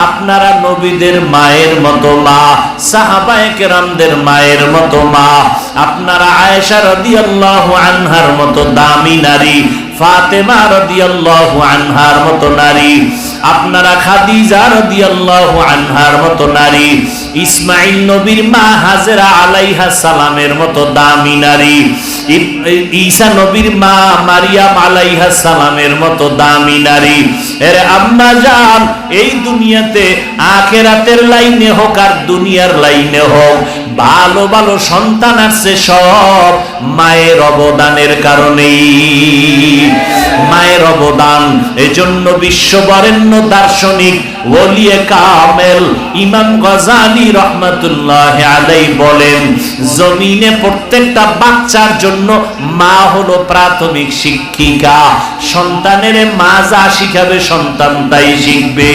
আপনারা নবীদের মায়ের মতো মা, সাহাবায়ে কেরামদের মায়ের মতো মা, আপনারা আয়েশা রাদিয়াল্লাহু আনহার মতো দামি নারী, ফাতেমা রাদিয়াল্লাহু আনহার মতো নারী, আপনারা খাদিজা রাদিয়াল্লাহু আনহার মতো নারী ইসমাইল নবীর মা হাজেরা আলাইহা সালামের মতো দামি নারী। ঈসা নবীর মা মারিয়াম আলাইহা সালামের মতো দামি নারী। এর আম্মা জান, এই দুনিয়াতে আখেরাতের লাইনে হোক আর দুনিয়ার লাইনে হোক, ভালো ভালো সন্তান আসছে সব মায়ের অবদানের কারণেই। মায়ের অবদান, এজন্য বিশ্ববরেণ্য দার্শনিক ওলিয়ে কামেল, ইমাম গজালি রহমতুল্লাহ আলাই বলেন, জমিনে প্রত্যেকটা বাচ্চার জন্য মা হলো প্রাথমিক শিক্ষিকা। সন্তানের মা যা শিখাবে সন্তান তাই শিখবে।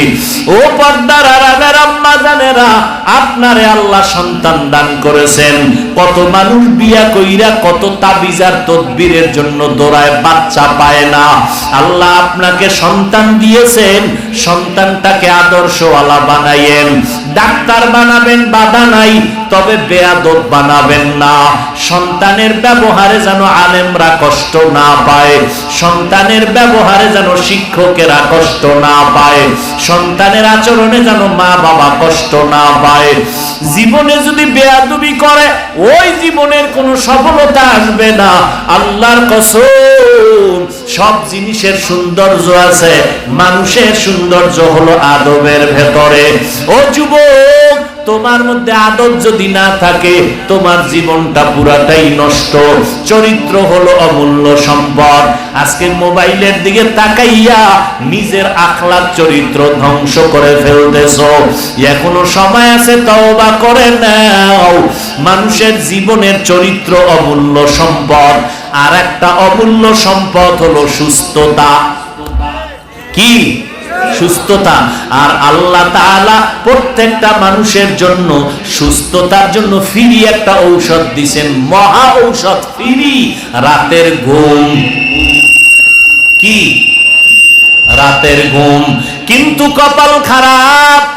ও পর্দার আরামের আম্মা জানেরা, আপনারে আল্লাহ সন্তান দান করেছেন। কত মানুষ বিয়া কইরা কত তাবিজার তদবিরের জন্য দৌড়ায়, বাচ্চা পায় না। আল্লাহ আপনাকে সন্তান দিয়েছেন, সন্তানটাকে আদর্শওয়ালা বানাইয়েন। ডাক্তার বানাবেন বাধা নাই তবে বেয়াদব বানাবেন না। সন্তানের ব্যবহারে যেন আলেমরা কষ্ট না পায়, সন্তানের ব্যবহারে যেন শিক্ষকেরা কষ্ট না পায়, সন্তানের আচরণে যেন মা বাবা কষ্ট না পায়। জীবনে যদি বেয়াদবি করে, ওই জীবনের কোনো সফলতা আসবে না। আল্লাহর কসম। সব জিনিসের সৌন্দর্য আছে, মানুষের সৌন্দর্য হলো আদবের ভেতরে। ও যুবক, তোমার মধ্যে আদব যদি না থাকে, তোমার জীবনটা পুরাটাই নষ্ট। চরিত্র হলো অমূল্য সম্পদ। আজকে মোবাইলের দিকে তাকাইয়া নিজের আখলাক চরিত্র ধ্বংস করে ফেলতেছ। এখনও সময় আছে, তওবা করে নাও। মানুষের জীবনের চরিত্র অমূল্য সম্পদ। আর একটা অমূল্য সম্পদ হলো সুস্থতা। কি? সুস্থতা। আর আল্লাহ তাআলা প্রত্যেকটা মানুষের জন্য সুস্থতার জন্য ফ্রি একটা ঔষধ দিছেন। মহা ঔষধ, ফ্রি। রাতের ঘুম। কি? রাতের ঘুম। কিন্তু কপাল খারাপ।